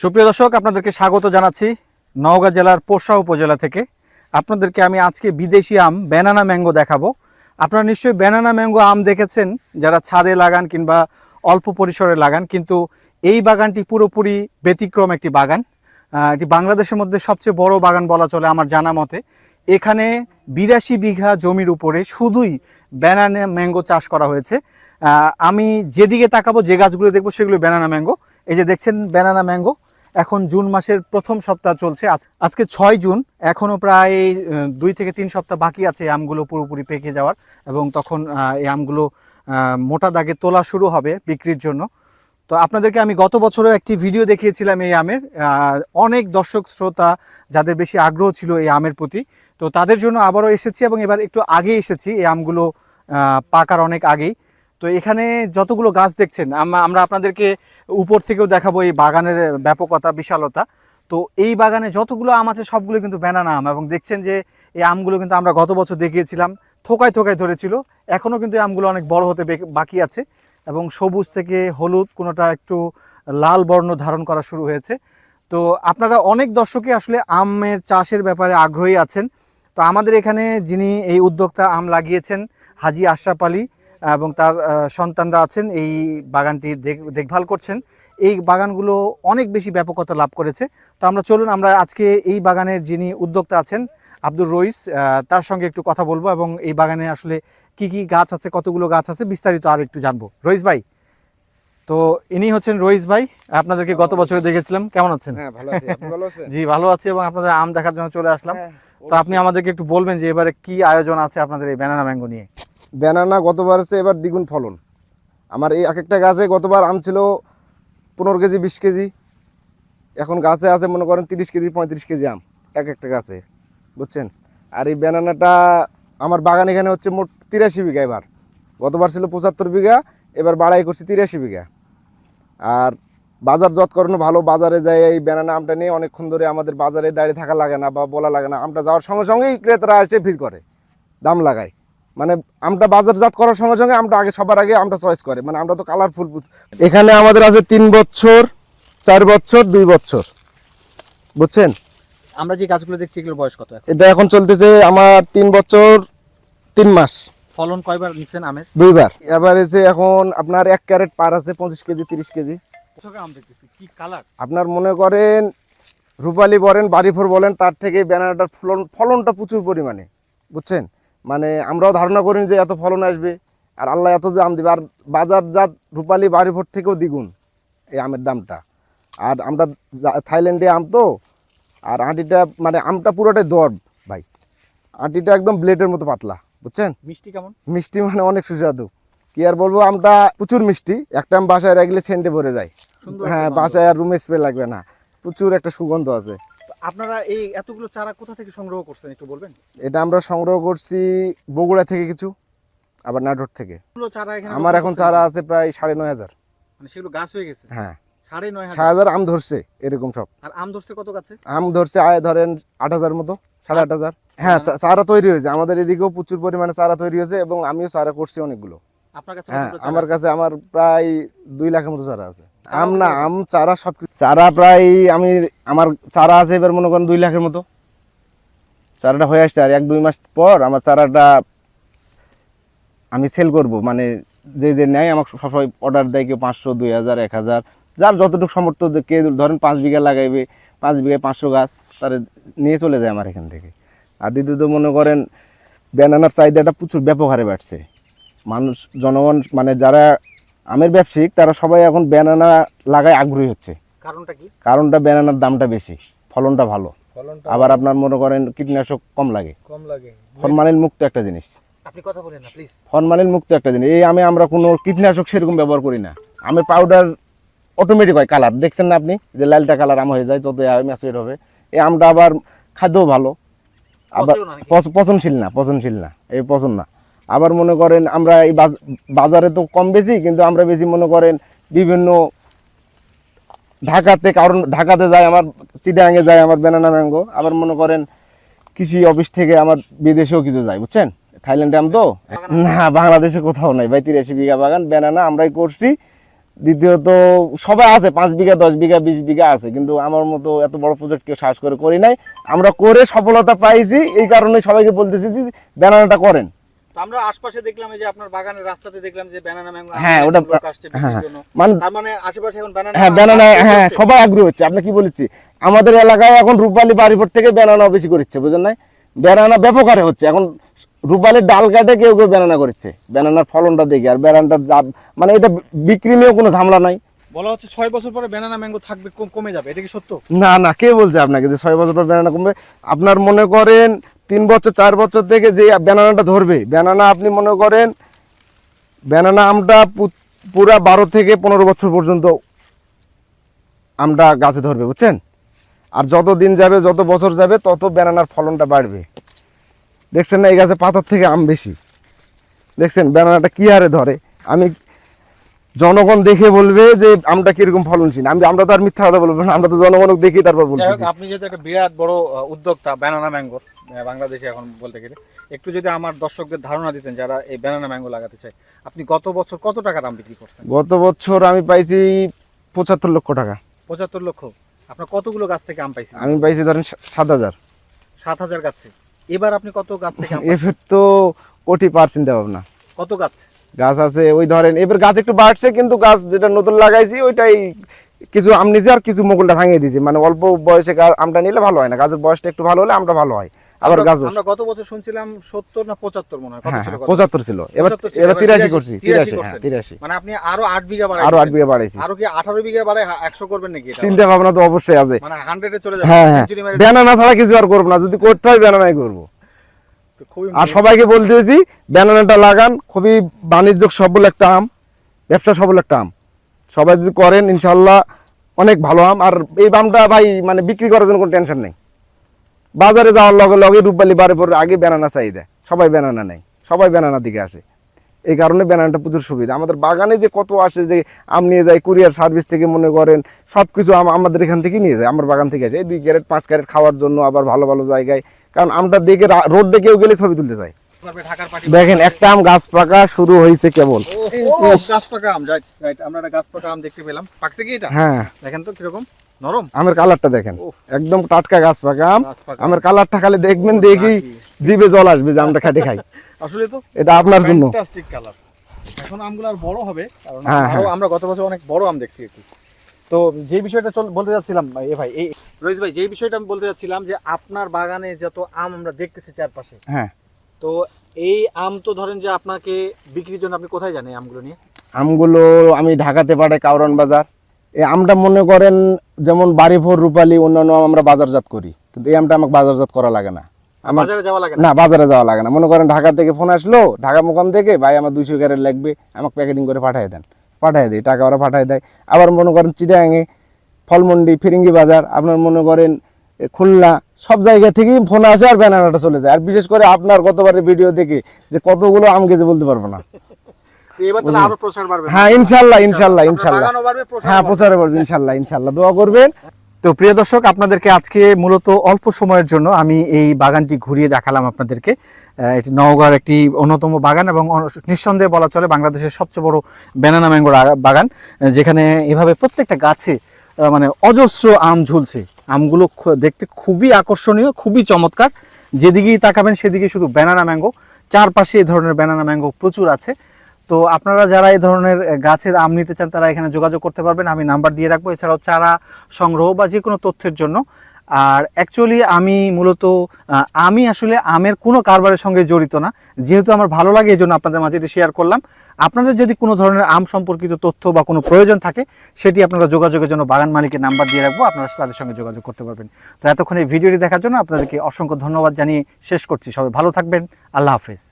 সুপ্রিয় দর্শক, আপনাদেরকে স্বাগত জানাচ্ছি নওগাঁ জেলার পোষা উপজেলা থেকে। আপনাদেরকে আমি আজকে বিদেশি আম ব্যানানা ম্যাঙ্গো দেখাবো। আপনারা নিশ্চয়ই ব্যানানা ম্যাঙ্গো আম দেখেছেন, যারা ছাদে লাগান কিংবা অল্প পরিসরে লাগান, কিন্তু এই বাগানটি পুরোপুরি ব্যতিক্রম একটি বাগান। এটি বাংলাদেশের মধ্যে সবচেয়ে বড় বাগান বলা চলে আমার জানা মতে। এখানে বিরাশি বিঘা জমির উপরে শুধুই ব্যানানা ম্যাঙ্গো চাষ করা হয়েছে। আমি যেদিকে তাকাবো, যে গাছগুলো দেখব, সেগুলো ব্যানানা ম্যাঙ্গো এই যে দেখছেন ব্যানানা ম্যাঙ্গো এখন জুন মাসের প্রথম সপ্তাহ চলছে। আজ- আজকে ছয় জুন, এখনও প্রায় দুই থেকে তিন সপ্তাহ বাকি আছে এই আমগুলো পুরোপুরি পেকে যাওয়ার এবং তখন এই আমগুলো মোটা দাগে তোলা শুরু হবে বিক্রির জন্য। তো আপনাদেরকে আমি গত বছরও একটি ভিডিও দেখিয়েছিলাম এই আমের অনেক দর্শক, শ্রোতা যাদের বেশি আগ্রহ ছিল এই আমের প্রতি, তো তাদের জন্য আবারও এসেছি এবং এবার একটু আগে এসেছি এই আমগুলো পাকার অনেক আগেই। তো এখানে যতগুলো গাছ দেখছেন আমরা আপনাদেরকে উপর থেকেও দেখাবো এই বাগানের ব্যাপকতা, বিশালতা। তো এই বাগানে যতগুলো আম আছে, সবগুলো কিন্তু ব্যানানা আম এবং দেখছেন যে এই আমগুলো কিন্তু আমরা গত বছর দেখিয়েছিলাম, থোকায় থোকায় ধরেছিল। এখনও কিন্তু এই আমগুলো অনেক বড় হতে বাকি আছে এবং সবুজ থেকে হলুদ, কোনোটা একটু লাল বর্ণ ধারণ করা শুরু হয়েছে। তো আপনারা অনেক দর্শকই আসলে আমের চাষের ব্যাপারে আগ্রহী আছেন। তো আমাদের এখানে যিনি এই উদ্যোক্তা আম লাগিয়েছেন, হাজি আশরাফ আলী এবং তার সন্তানরা আছেন এই বাগানটি দেখ- দেখভাল করছেন। এই বাগানগুলো অনেক বেশি ব্যাপকতা লাভ করেছে। তো আমরা চলুন আমরা আজকে এই বাগানের যিনি উদ্যোক্তা আছেন আব্দুর রইস তার সঙ্গে একটু কথা বলব এবং এই বাগানে আসলে কি কি গাছ আছে কতগুলো গাছ আছে বিস্তারিত আর একটু জানব। রইস ভাই তো ইনি হচ্ছেন রইস ভাই। আপনাদেরকে গত বছরে দেখেছিলাম কেমন আছেন? হ্যাঁ জি ভালো আছি এবং আপনাদের আম দেখার জন্য চলে আসলাম। হ্যাঁ, তো আপনি আমাদেরকে একটু বলবেন যে এবারে কি আয়োজন আছে আপনাদের এই ব্যানানা ম্যাঙ্গো নিয়ে? ব্যানানা গতবার আছে এবার দ্বিগুণ ফলন। আমার এই এক একটা গাছে গতবার আম ছিল পনেরো কেজি, বিশ কেজি। এখন গাছে আছে মনে করেন তিরিশ কেজি, পঁয়ত্রিশ কেজি আম এক একটা গাছে, বুঝছেন? আর এই ব্যানানাটা আমার বাগান এখানে হচ্ছে মোট তিরাশি বিঘা এবার। গতবার ছিল পঁচাত্তর বিঘা, এবার বাড়াই করছি তিরাশি বিঘা। আর বাজার যৎকরণ ভালো বাজারে যায়, এই ব্যানানা আমটা নিয়ে অনেকক্ষণ ধরে আমাদের বাজারে দাঁড়িয়ে থাকা লাগে না বা বলা লাগে না। আমটা যাওয়ার সঙ্গে সঙ্গেই ক্রেতারা এসে ভিড় করে, দাম লাগায়। মানে আমটা বাজারজাত করার সঙ্গে সঙ্গে আমটা আগে সবার আগে আমটা চয়েস করে। মানে আমরা তো কালারফুল এখানে আমাদের আছে তিন বছর চার বছর দুই বছর। বুঝছেন? আমরা যে গাছগুলো দেখছি এগুলোর বয়স কত এটা এখন চলতেছে আমার তিন বছর তিন মাস। ফলন কয়বার নিচ্ছেন আমের? দুইবার। এবার এসে এখন আপনার এক ক্যারেট পার আছে পঁচিশ কেজি তিরিশ কেজি। আম দেখতেছি কি কালার আপনার মনে করেন রূপালি বলেন বাড়িফোর বলেন তার থেকে ব্যানানাটার ফলন ফলনটা প্রচুর পরিমাণে। বুঝছেন? মানে আমরাও ধারণা করিনি যে এত ফলন আসবে আর আল্লাহ এত যে আম দিবে আর বাজারজাত রূপালি বাড়িফোর থেকেও দ্বিগুণ এই আমের দামটা। আর আমরা থাইল্যান্ডে আম তো আর আঁটিটা মানে আমটা পুরোটাই দর ভাই। আঁটিটা একদম ব্লেডের মতো পাতলা বুঝছেন? মিষ্টি কেমন? মিষ্টি মানে অনেক সুস্বাদু। কি আর বলব আমটা প্রচুর মিষ্টি একটা আম বাসায় রাখলে সেন্টে ভরে যায়। হ্যাঁ বাসায় আর রুমে স্প্রে লাগবে না প্রচুর একটা সুগন্ধ আছে। আপনারা এই এতগুলো চারা কোথা থেকে সংগ্রহ করছেন একটু বলবেন? এটা আমরা সংগ্রহ করছি বগুড়া থেকে কিছু আবার নাটোর থেকে। আমার এখন চারা আছে প্রায় সাড়ে নয় হাজার। মানে সেগুলো গাছ হয়ে গেছে? হ্যাঁ। সাড়ে নয় হাজার? আম ধরছে এরকম সব। আর আম ধরছে কত গাছে? আম ধরছে আয় ধরেন আট হাজার মতো সাড়ে আট হাজার। হ্যাঁ চারা তৈরি হয়েছে। আমাদের এদিকেও প্রচুর পরিমাণে চারা তৈরি হয়েছে এবং আমিও চারা করছি অনেকগুলো। হ্যাঁ আমার কাছে আমার প্রায় দুই লাখের মতো চারা আছে। আম না আম চারা সব চারা প্রায় আমি আমার চারা আছে এবার মনে করেন দুই লাখের মতো। চারাটা হয়ে আসছে আর এক দুই মাস পর আমার চারাটা আমি সেল করব। মানে যে যে নেয় আমাকে সবাই অর্ডার দেয় কেউ পাঁচশো দুই হাজার এক হাজার। যার যতটুকু সমর্থ কে ধরেন পাঁচ বিঘা লাগাইবে পাঁচ বিঘায় পাঁচশো গাছ তার নিয়ে চলে যায় আমার এখান থেকে। আর দ্বিতীয়ত মনে করেন ব্যানানার চাহিদাটা প্রচুর ব্যাপক হারে বাড়ছে। মানুষ জনগণ মানে যারা আমের ব্যবসায়িক তারা সবাই এখন ব্যানানা লাগায় আগ্রহী হচ্ছে। কারণটা কি? কারণটা ব্যানানার দামটা বেশি ফলনটা ভালো। আবার আপনার মনে করেন কীটনাশক কম লাগে। কম লাগে। ফরমালিন মুক্ত একটা জিনিস। আপনি কথা বলেন না প্লিজ ফরমালিন মুক্ত একটা জিনিস। এই আমে আমরা কোনো কীটনাশক সেরকম ব্যবহার করি না। আমের পাউডার অটোমেটিক হয় কালার দেখছেন না আপনি? যে লালটা কালার আম হয়ে যায় যত ম্যাচুর হবে। এই আমটা আবার খাদ্যও ভালো। আবার পচনশীল না পচনশীল না। এই পচন না। আবার মনে করেন আমরা এই বাজারে তো কম বেশি, কিন্তু আমরা বেশি মনে করেন বিভিন্ন ঢাকাতে কারণ, ঢাকাতে যায় আমার চিডাঙ্গে যায় আমার ব্যানানা ম্যাঙ্গো, আবার মনে করেন কৃষি অফিস থেকে আমার বিদেশেও কিছু যায় বুঝছেন? থাইল্যান্ডে আম তো? না, বাংলাদেশে কোথাও নাই, ভাই, তিরাশি বিঘা বাগান ব্যানানা আমরাই করছি। দ্বিতীয়ত, সবাই আছে, পাঁচ বিঘা, দশ বিঘা, বিশ বিঘা আছে, কিন্তু আমার মতো এত বড় প্রজেক্ট কেউ সাহস করে করি নাই। আমরা করে সফলতা পাইছি, এই কারণে সবাইকে বলতেছি যে ব্যানানাটা করেন। আমরা আশপাশে দেখলাম যে আপনার বাগানের রাস্তাতে দেখলাম যে ব্যানানা ম্যাঙ্গো হ্যাঁ, ওটা-। মানে তার মানে আশেপাশে এখন ব্যানানা হ্যাঁ ব্যানানা হ্যাঁ সবাই আগ্রহ হচ্ছে আপনি কি বলেছি? আমাদের এলাকায় এখন রূপালী বাড়িপুর থেকে ব্যানানা বেশি করছে বুঝলেন নাই? ব্যানানা ব্যাপক হারে হচ্ছে এখন রূপালির ডাল কাটে কেউ কেউ ব্যানানা করছে ব্যানানার ফলনটা দেখে আর ব্যানানাটা মানে এটা বিক্রি নিয়েও কোনো ঝামেলা নাই। বলা হচ্ছে ছয় বছর পরে ব্যানানা ম্যাঙ্গো থাকবে কমে যাবে এটা কি সত্য? না না কে বলছে আপনাকে যে ছয় বছর পর ব্যানানা কমবে? আপনার মনে করেন তিন বছর চার বছর থেকে যে ব্যানানাটা ধরবে। ব্যানানা আপনি মনে করেন ব্যানানা আমটা পুরা বারো থেকে পনেরো বছর পর্যন্ত আমটা গাছে ধরবে বুঝছেন? আর যত দিন যাবে যত বছর যাবে তত ব্যানানার ফলনটা বাড়বে। দেখছেন না এই গাছে পাতার থেকে আম বেশি। দেখছেন ব্যানানাটা কি হারে ধরে? আমি জনগণ দেখে বলবে যে আমটা কীরকম ফলনশীল। আমি আমরা তো আর মিথ্যা কথা বলব না আমরা তো জনগণ দেখি তারপর বলতেছি। আপনি যেহেতু একটা বিরাট বড় উদ্যোক্তা ব্যানানা ম্যাঙ্গোর বাংলাদেশে এখন বলতে গেলে। একটু যদি আমার দর্শকদের ধারণা দিতেন যারা এই ব্যানানা ম্যাঙ্গো লাগাতে চায় আপনি গত বছর কত টাকা দাম বিক্রি করছেন? গত বছর আমি পাইছি পঁচাত্তর লক্ষ টাকা। পঁচাত্তর লক্ষ? আপনার কতগুলো গাছ থেকে আম পাইছেন? আমি পাইছি ধরেন সাত হাজার। সাত হাজার গাছে। এবার আপনি কত গাছ থেকে আম এফের তো কোটি পার চিন্তা ভাবনা কত গাছ? গাছ আছে ওই ধরেন এবার গাছ একটু বাড়ছে কিন্তু গাছ যেটা নতুন লাগাইছি ওইটাই কিছু আম নিজে আর কিছু মুকুলটা ভাঙিয়ে দিয়েছি মানে অল্প বয়সে গাছ আমটা নিলে ভালো হয় না। গাছের বয়সটা একটু ভালো হলে আমটা ভালো হয়। আবার আমরা- গাছ আমরা গত বছর শুনছিলাম সত্তর না পঁচাত্তর মনে হয় কত হ্যাঁ ছিল হ্যাঁ, গত? পঁচাত্তর ছিল। এবার 75 ছিল, এবার এবার 83 করছি 83 হ্যাঁ করছেন। তিরাশি। মানে আপনি আরও আট বিঘা বাড়াই আরও আট দিয়েছেন। বিঘা বাড়াইছি। আরও কি আঠারো বিঘা বাড়াই একশো করবেন নাকি এটা? চিন্তা ভাবনা তো অবশ্যই আছে। মানে হান্ড্রেডে চলে যাবে। হ্যাঁ হ্যাঁ। মেরে- ব্যানানা ছাড়া কিছু আর করব না। যদি করতে হয় ব্যানানাই করব। আর সবাইকে বলতেছি ব্যানানাটা লাগান। খুবই বাণিজ্য সবল একটা আম ব্যবসা সবল একটা আম। সবাই যদি করেন ইনশাল্লাহ অনেক ভালো আম। আর এই আমটা ভাই মানে বিক্রি করার জন্য কোনো টেনশন নেই। বাজারে যাওয়ার লগে লগে রূপালি বারে পরে আগে ব্যানানা চাহিদা। সবাই ব্যানানা নেই সবাই ব্যানানার দিকে আসে। এই কারণে ব্যানানাটা প্রচুর সুবিধা। আমাদের বাগানে যে কত আসে যে আম নিয়ে যায় কুরিয়ার সার্ভিস থেকে মনে করেন সব কিছু আমাদের এখান থেকে নিয়ে যায় আমার বাগান থেকে আসে। এই দুই ক্যারেট পাঁচ ক্যারেট খাওয়ার জন্য আবার ভালো ভালো জায়গায় কারণ আমটা দেখে রোড দেখেও গেলে ছবি তুলতে পার্টি দেখেন একটা আম গাছ পাকা শুরু হয়েছে কেবল। গাছ পাকা আম আমরা একটা গাছ পাকা আম দেখতে পেলাম। পাকছে কি এটা? হ্যাঁ। দেখেন তো কীরকম। নরম? আমের কালারটা দেখেন। একদম টাটকা গাছ পাকা আম আমের কালারটা খালি দেখবেন দেখি জিভে জল আসবে যে আমটা খাটে খাই। আসলে তো এটা আপনার জন্য। ফ্যান্টাস্টিক কালার এখন আমগুলো আর বড় হবে কারণ হ্যাঁ, হ্যাঁ। আমরা গত বছর অনেক বড় আম দেখছি কি। তো যে বিষয়টা বলতে যাচ্ছিলাম এ ভাই এই রোহিত ভাই যে বিষয়টা আমি বলতে যাচ্ছিলাম যে আপনার বাগানে যত আম আমরা দেখতেছি চারপাশে হ্যাঁ। তো এই আম তো ধরেন যে আপনাকে বিক্রির জন্য আপনি কোথায় জানেন আমগুলো নিয়ে? আমগুলো আমি ঢাকাতে পাঠাই কাউরান বাজার। আমটা মনে করেন যেমন বাড়িভোর রূপালি অন্যান্য আম আমরা বাজারজাত করি। কিন্তু এই আমটা আমাকে বাজারজাত করা লাগে না। আমার না? বাজারে যাওয়া লাগে না। মনে করেন ঢাকা থেকে ফোন আসলো ঢাকা মোকাম থেকে ভাই আমার দুইশো ক্যারেট লাগবে আমাকে প্যাকেটিং করে পাঠিয়ে দেন। পাঠিয়ে দিই টাকা ওরা পাঠিয়ে দেয়। আবার মনে করেন চিটাঙে ফলমন্ডি ফিরিঙ্গি বাজার আপনার মনে করেন খুলনা সব জায়গা থেকেই ফোন আসে আর ব্যানারটা চলে যায়। আর বিশেষ করে আপনার গতবারের ভিডিও দেখে যে কতগুলো আম গেছে বলতে পারব না। হ্যাঁ ইনশাল্লাহ হ্যাঁ প্রচারে পারব ইনশাল্লাহ ইনশাল্লাহ। দোয়া করবেন। তো প্রিয় দর্শক আপনাদেরকে আজকে মূলত অল্প সময়ের জন্য আমি এই বাগানটি ঘুরিয়ে দেখালাম আপনাদেরকে। এটি নওগাঁর একটি অন্যতম বাগান এবং নিঃসন্দেহে বলা চলে বাংলাদেশের সবচেয়ে বড় ব্যানানা ম্যাঙ্গোর বাগান যেখানে এভাবে প্রত্যেকটা গাছে মানে অজস্র আম ঝুলছে। আমগুলো দেখতে খুবই আকর্ষণীয় খুবই চমৎকার। যেদিকেই তাকাবেন সেদিকে শুধু ব্যানানা ম্যাঙ্গো। চারপাশে এই ধরনের ব্যানানা ম্যাঙ্গো প্রচুর আছে। তো আপনারা যারা এই ধরনের গাছের আম নিতে চান, তারা এখানে যোগাযোগ করতে পারবেন। আমি নাম্বার দিয়ে রাখব, এছাড়াও চারা সংগ্রহ বা যে কোনো তথ্যের জন্য। আর অ্যাকচুয়ালি আমি মূলত আমি আসলে আমের কোনো কারবারের সঙ্গে জড়িত না। যেহেতু আমার ভালো লাগে, এই জন্য আপনাদের মাঝে এটি শেয়ার করলাম। আপনাদের যদি কোনো ধরনের আম সম্পর্কিত তথ্য বা কোনো প্রয়োজন থাকে, সেটি আপনারা যোগাযোগের জন্য বাগান মালিকের নাম্বার দিয়ে রাখব, আপনারা তাদের সঙ্গে যোগাযোগ করতে পারবেন। তো এতক্ষণ এই ভিডিওটি দেখার জন্য আপনাদেরকে অসংখ্য ধন্যবাদ জানিয়ে শেষ করছি। সবাই ভালো থাকবেন। আল্লাহ হাফেজ।